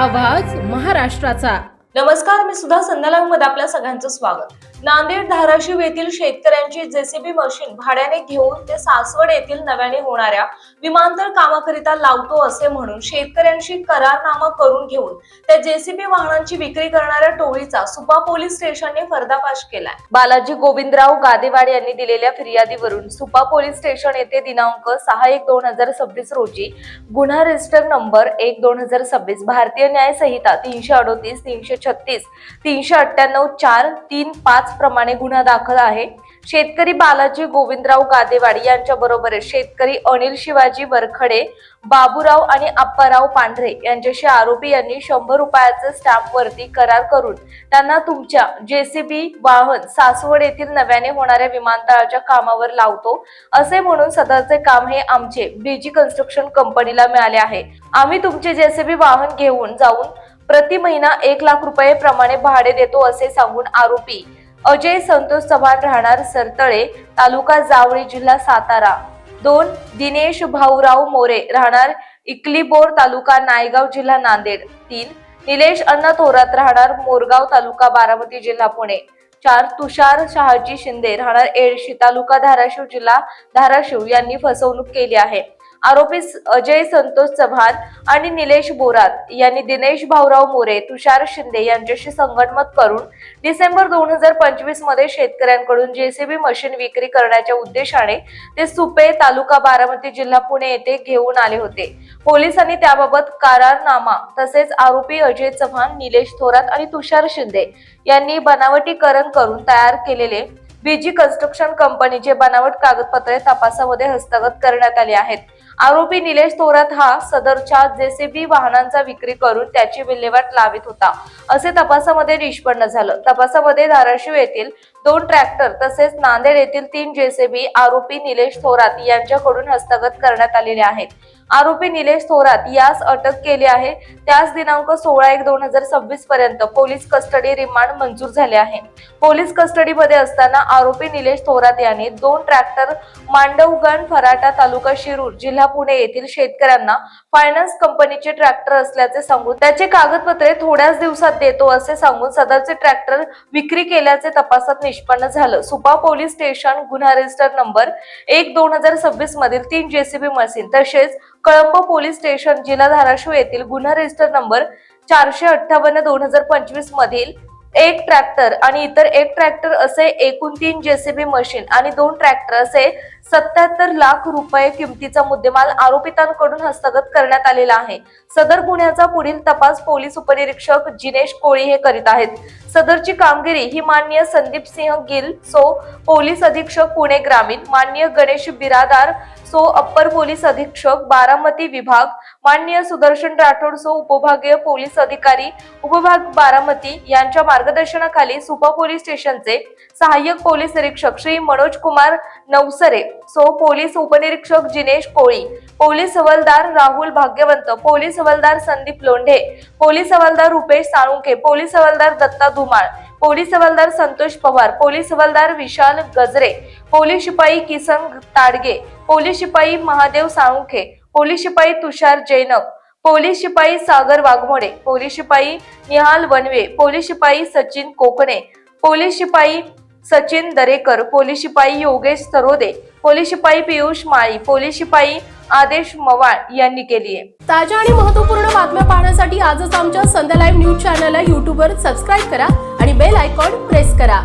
आवाज महाराष्ट्राचा. नमस्कार मी सुद्धा संदलांगमध्ये आपल्या सगळ्यांचं स्वागत. नांदेड धाराशिव येथील शेतकऱ्यांची जेसीबी मशीन भाड्याने घेऊन ते सासवड येथील नव्याने होणाऱ्या विमानतळ कामाकरिता लावतो असे म्हणून शेतकऱ्यांशी करारनामा करून घेऊन त्या जेसीबी वाहनांची विक्री करणाऱ्या टोळीचा सुपा पोलीस स्टेशनने पर्दाफाश केलाय. बालाजी गोविंदराव गादेवाड यांनी दिलेल्या फिर्यादीवरून सुपा पोलीस स्टेशन येथे दिनांक सहा एक दोन हजार सव्वीस रोजी गुन्हा रजिस्टर नंबर एक दोन हजार सव्वीस भारतीय न्याय संहिता तीनशे अडोतीस तीनशे छत्तीस तीनशे अठ्ठ्याण्णव चार तीन पाच प्रमाणे गुन्हा दाखल आहे. शेतकरी बालाजी गोविंदराव गादेवाड यांच्या बरोबर शेतकरी अनिल शिवाजी वरखडे बाबूराव आणि आप्पाराव पांढरे यांच्याशी आरोपी यांनी शंभर रुपयाचे स्टॅम्प वरती करार करून त्यांना तुमच्या जेसीबी वाहन सासवड येथील नव्याने होणाऱ्या विमानतळाच्या कामावर लावतो. असे म्हणून सदरचे काम हे आमचे बीजी कन्स्ट्रक्शन कंपनीला मिळाले आहे. आम्ही तुमचे जेसीबी वाहन घेऊन जाऊन प्रति महिना एक लाख रुपये प्रमाणे भाडे देतो असे सांगून आरोपी अजय संतोष चव्हाण राहणार सरतळे तालुका जावळी जिल्हा सातारा. दोन दिनेश भाऊराव मोरे राहणार इकलीबोर तालुका नायगाव जिल्हा नांदेड. तीन निलेश अण्णा थोरात राहणार मोरगाव तालुका बारामती जिल्हा पुणे. चार तुषार शहाजी शिंदे राहणार एडशी तालुका धाराशिव जिल्हा धाराशिव. यांनी फसवणूक केली आहे. आरोपी अजय संतोष चव्हाण आणि निलेश बोरात यांनी दिनेश भाऊराव मोरे तुषार शिंदे यांच्याशी संगनमत करून डिसेंबर दोन हजार पंचवीसमध्ये शेतकऱ्यांकडून जेसीबी मशीन विक्री करण्याच्या उद्देशाने ते सुपे तालुका बारामती जिल्हा पुणे येथे घेऊन आले होते. पोलिसांनी त्याबाबत करारनामा तसेच आरोपी अजय चव्हाण निलेश थोरात आणि तुषार शिंदे यांनी बनावटीकरण करून तयार केलेले बीजी कन्स्ट्रक्शन कंपनीचे बनावट कागदपत्रे तपासामध्ये हस्तगत करण्यात आली आहेत. आरोपी निलेश थोरात हा सदरच्या जेसीबी वाहनांचा विक्री करून त्याची विल्हेवाट लावित होता. असे तपासामध्ये निष्पन्न झालं. तपासामध्ये धाराशिव येथील दोन ट्रॅक्टर तसेच नांदेड येथील तीन जेसीबी आरोपी निलेश थोरात यांच्याकडून हस्तगत करण्यात आलेले आहेत. आरोपी निलेश थोरात यास अटक केली आहे. त्याच दिनांक सोळा एक दोन हजार सव्वीस पर्यंत पोलीस कस्टडी रिमांड मंजूर झाले आहे. पोलीस कस्टडीमध्ये असताना आरोपी निलेश थोरात यांनी दोन ट्रॅक्टर मांडवगण फराटा तालुका शिरूर जिल्हा पुणे येथील शेतकऱ्यांना फायनान्स कंपनीचे ट्रॅक्टर असल्याचे सांगून त्याचे कागदपत्रे थोड्याच दिवसात देतो असे सांगून सदरचे ट्रॅक्टर विक्री केल्याचे तपासात निष्पन्न झालं. सुपा पोलीस स्टेशन गुन्हा रजिस्टर नंबर एक दोन हजार सव्वीस मधील तीन जेसीबी मशीन तसेच कळंब पोलीस स्टेशन जिल्हा धाराशिव येथील गुन्हा रजिस्टर नंबर चारशे अठ्ठावन्न दोन हजार पंचवीस मधील एक ट्रॅक्टर आणि इतर एक ट्रॅक्टर असे एकूण तीन जेसीबी मशीन आणि दोन ट्रॅक्टर असे सत्याहत्तर लाख रुपये किमतीचा मुद्देमाल आरोपितांकडून हस्तगत करण्यात आलेला आहे. सदर गुन्ह्याचा पुढील तपास पोलीस उपनिरीक्षक जिनेश कोळी हे करीत आहेत. सदरची कामगिरी ही माननीय संदीप सिंह गिल सो पोलीस अधीक्षक पुणे ग्रामीण माननीय गणेश बिरादार सो अप्पर पोलीस अधीक्षक बारामती विभाग माननीय सुदर्शन राठोड सो उपभागीय पोलीस अधिकारी उपभाग बारामती यांच्या मार्गदर्शनाखाली सुपा पोलीस स्टेशनचे सहाय्यक पोलीस निरीक्षक श्री मनोज कुमार नवसरे सो पोलीस उपनिरीक्षक जिनेश कोळी, पोलीस हवालदार राहुल भाग्यवंत, पोलीस हवालदार संदीप लोंढे, पोलीस हवालदार रुपेश साळुंके पोलीस हवालदार दत्ता धुमाळ, पोलीस हवालदार संतोष पवार, पोलीस हवालदार विशाल गजरे, पोलीस शिपाई किसन ताडगे, पोलीस शिपाई महादेव साळुंखे, पोलीस शिपाई तुषार जैनक पोलीस शिपाई सागर वाघमोडे, पोलीस शिपाई निहाल वनवे, पोलीस शिपाई सचिन कोकणे, पोलीस शिपाई सचिन दरेकर पोलीस शिपाई योगेश सरोदे पोलीस शिपाई पियुष माळी पोलीस शिपाई आदेश मवाळ यांनी केली आहे. ताज्या आणि महत्त्वपूर्ण बातम्या पाहण्यासाठी आजच आमच्या संध्या लाईव्ह न्यूज चॅनलला यूट्यूबवर सबस्क्राईब करा आणि बेल आयकॉन प्रेस करा.